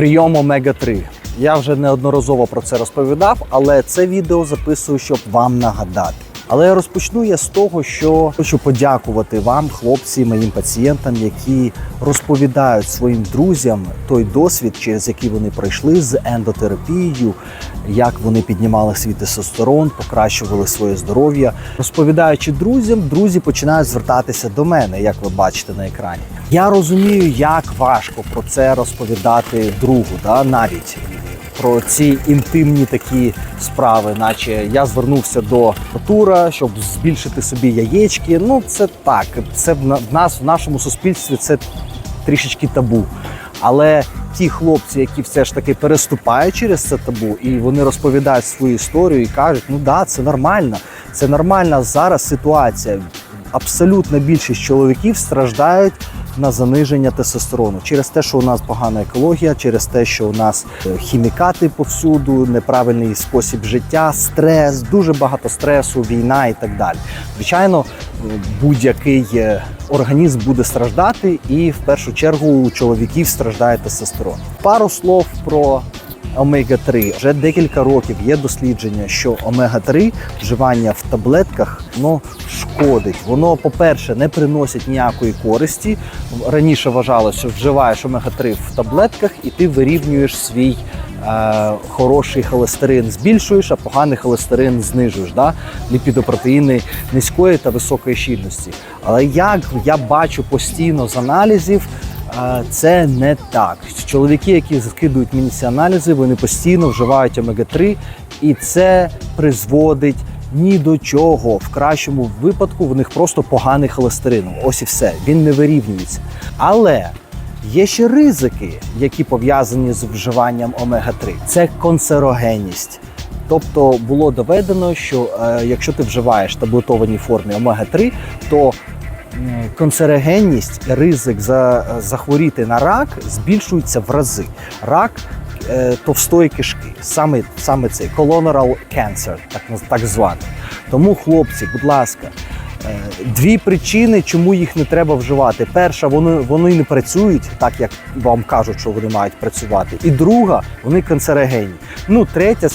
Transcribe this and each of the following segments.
Прийом омега-3. Я вже неодноразово про це розповідав, але це відео записую, щоб вам нагадати. Але розпочну я з того, що хочу подякувати вам, хлопці, моїм пацієнтам, які розповідають своїм друзям той досвід, через який вони пройшли з ендотерапією, як вони піднімали свій тестостерон, покращували своє здоров'я. Розповідаючи друзям, друзі починають звертатися до мене, як ви бачите на екрані. Я розумію, як важко про це розповідати другу, да, навіть про ці інтимні такі справи, наче я звернувся до Артура, щоб збільшити собі яєчки. Ну, це так. Це в нас в нашому суспільстві це трішечки табу. Але ті хлопці, які все ж таки переступають через це табу, і вони розповідають свою історію і кажуть, ну да, це нормально. Це нормальна зараз ситуація. Абсолютна більшість чоловіків страждають на заниження тестостерону через те, що у нас погана екологія, через те, що у нас е, хімікати повсюду, неправильний спосіб життя, стрес, дуже багато стресу, війна і так далі. Звичайно, е, будь-який е, організм буде страждати, і в першу чергу у чоловіків страждає тестостерон. Пару слов про омега-3. Вже декілька років є дослідження, що омега-3 вживання в таблетках ну, шкодить. Воно, по-перше, не приносить ніякої користі. Раніше вважалося, що вживаєш омега-3 в таблетках, і ти вирівнюєш свій е, хороший холестерин, збільшуєш, а поганий холестерин знижуєш. Да? Ліпідопротеїни низької та високої щільності. Але як я бачу постійно з аналізів, Це не так. Чоловіки, які скидують мені аналізи, вони постійно вживають омега-3, і це призводить ні до чого. В кращому випадку в них просто поганий холестерин. Ось і все. Він не вирівнюється. Але є ще ризики, які пов'язані з вживанням омега-3. Це канцерогенність. Тобто було доведено, що е, якщо ти вживаєш в таблетованій формі омега-3, то м, канцерогенність, ризик за, захворіти на рак збільшується в рази. Рак е, товстої кишки, саме, саме цей colorectal cancer, так, так званий. Тому, хлопці, будь ласка, е, дві причини, чому їх не треба вживати. Перша, вони, вони не працюють так, як вам кажуть, що вони мають працювати. І друга, вони канцерогенні. Ну, третя,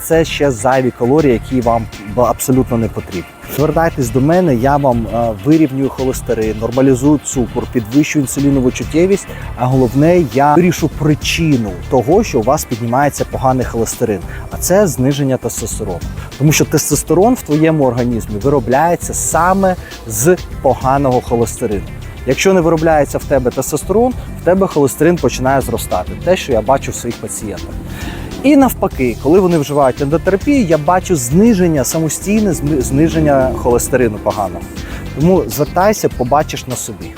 це ще зайві калорії, які вам абсолютно не потрібні. Звертайтесь до мене, я вам е, вирівнюю холестерин, нормалізую цукор, підвищую інсулінову чуттєвість. А головне, я вирішу причину того, що у вас піднімається поганий холестерин, а це зниження тестостерону. Тому що тестостерон в твоєму організмі виробляється саме з поганого холестерину. Якщо не виробляється в тебе тестостерон, в тебе холестерин починає зростати. Те, що я бачу в своїх пацієнтах. І навпаки, коли вони вживають ендотерапію, я бачу зниження, самостійне зниження холестерину поганого. Тому звертайся, побачиш на собі.